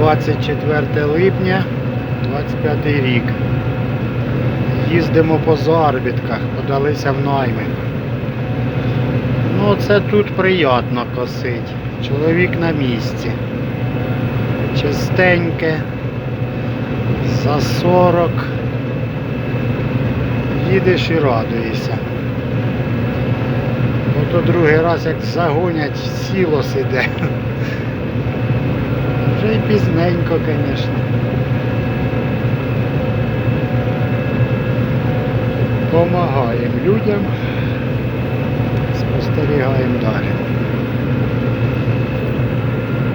24 липня, 25 рік. Їздимо по заробітках, подалися в найми. Ну, це тут приємно косить. Чоловік на місці. Чистеньке. За 40. Їдеш і радуєшся. Ото другий раз як загонять, сіло сиде. Пізненько, звісно. Помагаємо людям, спостерігаємо далі.